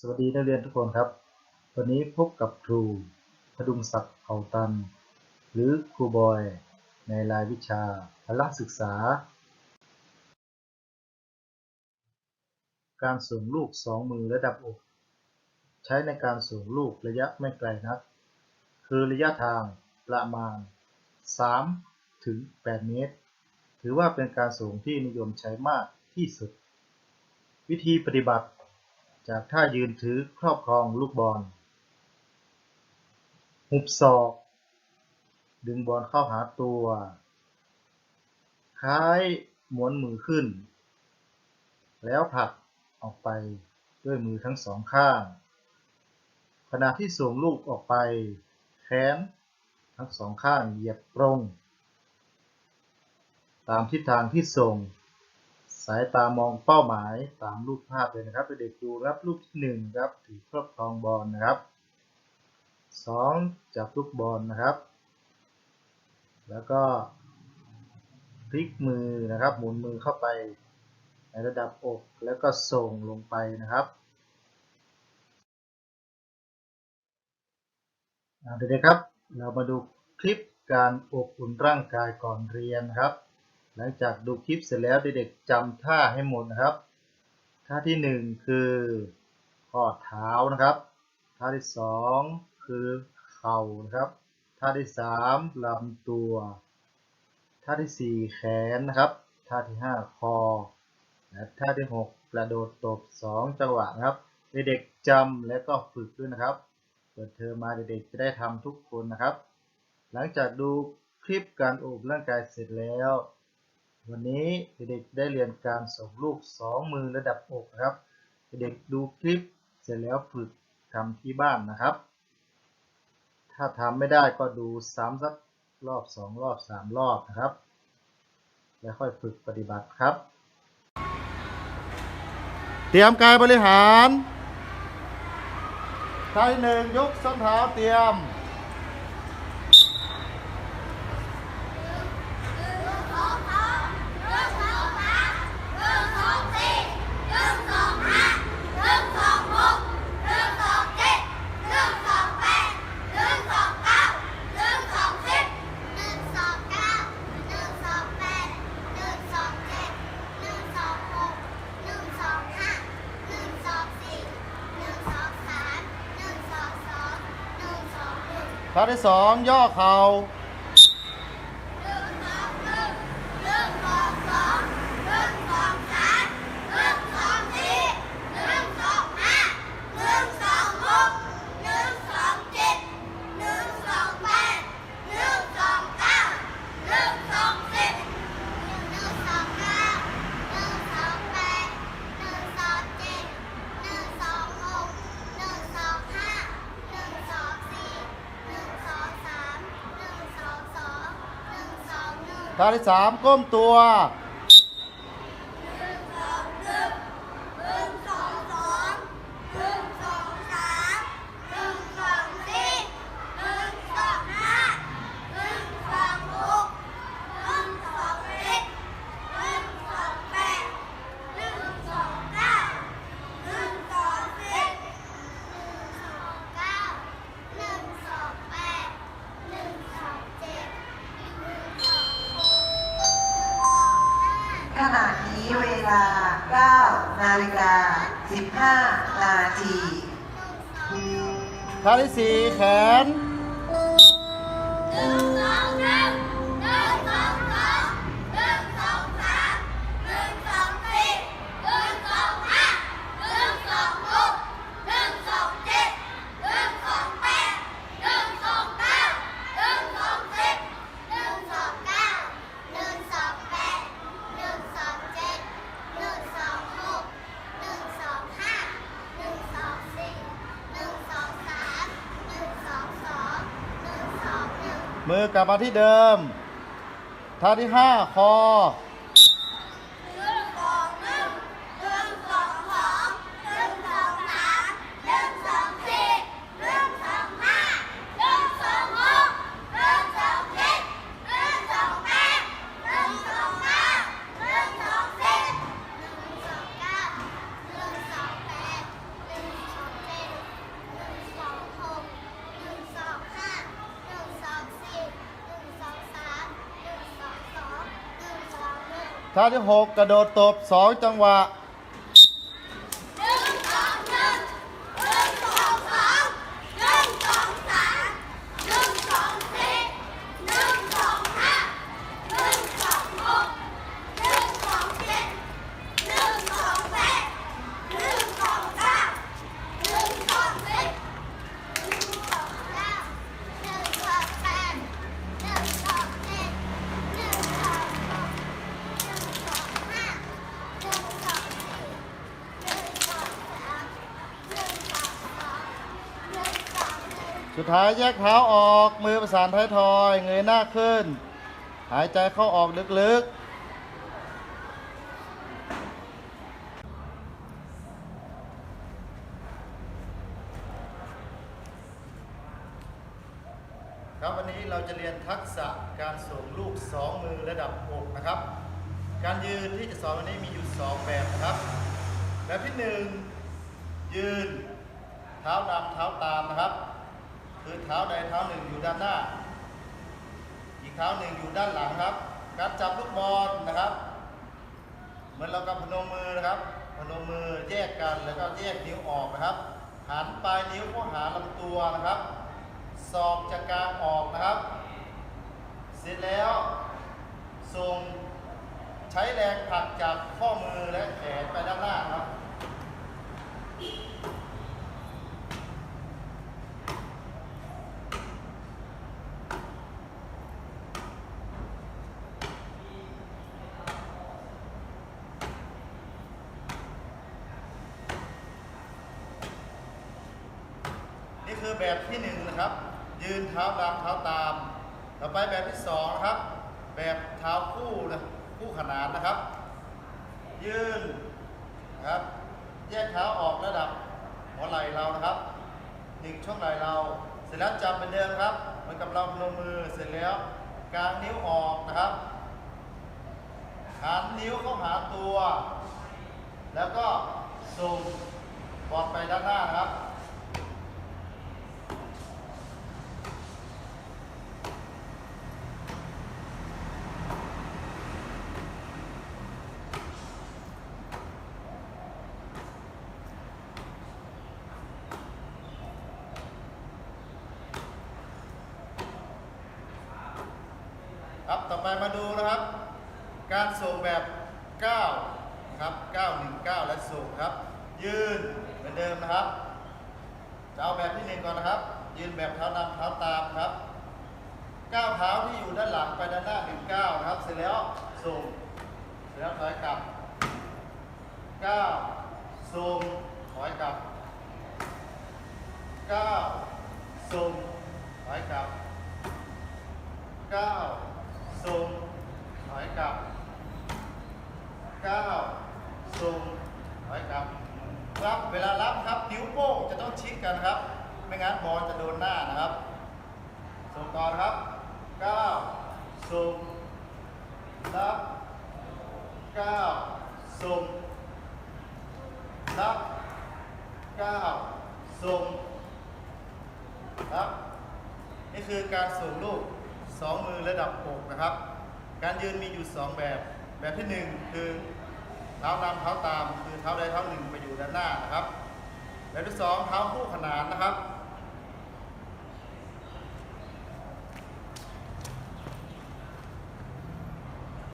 สวัสดีนักเรียนทุกคนครับ วันนี้พบกับครูพดุงศักดิ์เผ่าตัน หรือครูบอยในรายวิชาพละศึกษา การส่งลูกสองมือระดับอก ใช้ในการส่งลูกระยะไม่ไกลนัก คือระยะทางประมาณ 3 ถึง 8 เมตร ถือว่าเป็นการส่งที่นิยมใช้มากที่สุด วิธีปฏิบัติ จากท่ายืนถือครอบครองลูกบอลหุบศอก ดึงบอลเข้าหาตัวคล้ายหมุนมือขึ้น แล้วผลักออกไปด้วยมือทั้งสองข้าง ขณะที่ส่งลูกออกไป แขนทั้งสองข้างเหยียบตรง ตามทิศทางที่ส่งายตามองเป้าหมายตามรูปภาพเลยนะครับเด็กดูรับรูปที่หนึ่งครับถือครอบครองบอลนะครับสองจับลูกบอลนะครับ แล้วก็พลิกมือนะครับ หมุนมือเข้าไปในระดับอกแล้วก็ส่งลงไปนะครับเด็กๆครับ เรามาดูคลิปการอบอุ่นร่างกายก่อนเรียนครับ หลังจากดูคลิปเสร็จแล้วเด็กๆจำท่าให้หมดนะครับ ท่าที่หนึ่งคือข้อเท้านะครับ ท่าที่สองคือเข่านะครับ ท่าที่สามลำตัว ท่าที่สี่แขนนะครับ ท่าที่ห้าคอ และท่าที่หกกระโดดตบสองจังหวะนะครับ เด็กๆจำและก็ฝึกด้วยนะครับ เปิดเทอมมาเด็กๆจะได้ทำทุกคนนะครับ หลังจากดูคลิปการอบร่างกายเสร็จแล้ว วันนี้เด็กๆได้เรียนการส่งลูกสองมือระดับอกนะครับ เด็กดูคลิปเสร็จแล้วฝึกทำที่บ้านนะครับ ถ้าทำไม่ได้ก็ดูซ้ำสักรอบสองรอบสามรอบนะครับ แล้วค่อยฝึกปฏิบัติครับ เตรียมกายบริหารท่าที่หนึ่งยกส้นเท้าเตรียม ท่าที่สองย่อเข่า ท่าที่สามก้มตัว นี้เวลา 9 นาฬิกา 15 นาทีท่าที่สี่แขนมื มือกลับมาที่เดิมท่าที่ห้าคอ ท่าที่หกกระโดดตบสองจังหวะ สุดท้ายแยกเท้าออก มือประสานท้ายทอย เงยหน้าขึ้น หายใจเข้าออกลึกๆ ครับวันนี้เราจะเรียนทักษะการส่งลูก 2 มือระดับอกนะครับ การยืนที่จะสอนวันนี้มีอยู่ 2 แบบนะครับ แบบที่ 1 ยืน เท้านำเท้าตามนะครับ คือเท้าใดเท้าหนึ่งอยู่ด้านหน้า อีกเท้าหนึ่งอยู่ด้านหลังครับ การจับลูกบอลนะครับ เหมือนเรากำพนมมือนะครับ พนมมือแยกกันแล้วก็แยกนิ้วออกนะครับ หันปลายนิ้วเข้าหาลำตัวนะครับศอกจากกลางออกนะครับ เสร็จแล้วส่งใช้แรงผลักจากข้อมือและแขนไปด้านหน้าครับ นี่ คือแบบที่หนึ่งนะครับ ยืนเท้าตามเท้าตาม ต่อไปแบบที่สองนะครับ แบบเท้าคู่นะคู่ขนานนะครับ ยืนนะครับ แยกเท้าออกระดับหัวไหล่เรานะครับหนึ่งช่วงไหล่เรา เสร็จแล้วจับเป็นเดิมครับเหมือนกับเราพนมมือเสร็จแล้วกางนิ้วออกนะครับหันนิ้วเข้าหาตัว แล้วก็ส่งบอลไปด้านหน้านะครับ อไปมาดูนะครับ การส่งแบบ9นะครับ919 และส่งครับ ยืนเหมือนเดิมนะครับ จะเอาแบบที่หนึ่งก่อนนะครับ ยืนแบบเท้านำเท้าตามครับก้าวเท้าที่อยู่ด้านหลังไปด้านหน้าหนึ่งก้าวนะครับ เสร็จแล้วส่งเสร็จแล้วถอยกลับก้าวส่งถอยกลับก้าวส่งถอยกลับก้าว ส่งถอยกลับก้าวส่งถอยกลับรับเวลารับครับนิ้วโป้งจะต้องชิดกันครับ ไม่งั้นบอลจะโดนหน้านะครับส่งต่อนครับก้าวส่งรับก้าวส่งรับก้าวส่งรับนี่คือการส่งลูก สองมือระดับอกนะครับ การยืนมีอยู่สองแบบ แบบที่หนึ่งคือเท้านำเท้าตาม คือเท้าใดเท้าหนึ่งไปอยู่ด้านหน้านะครับ แบบที่สองเท้าคู่ขนานนะครับ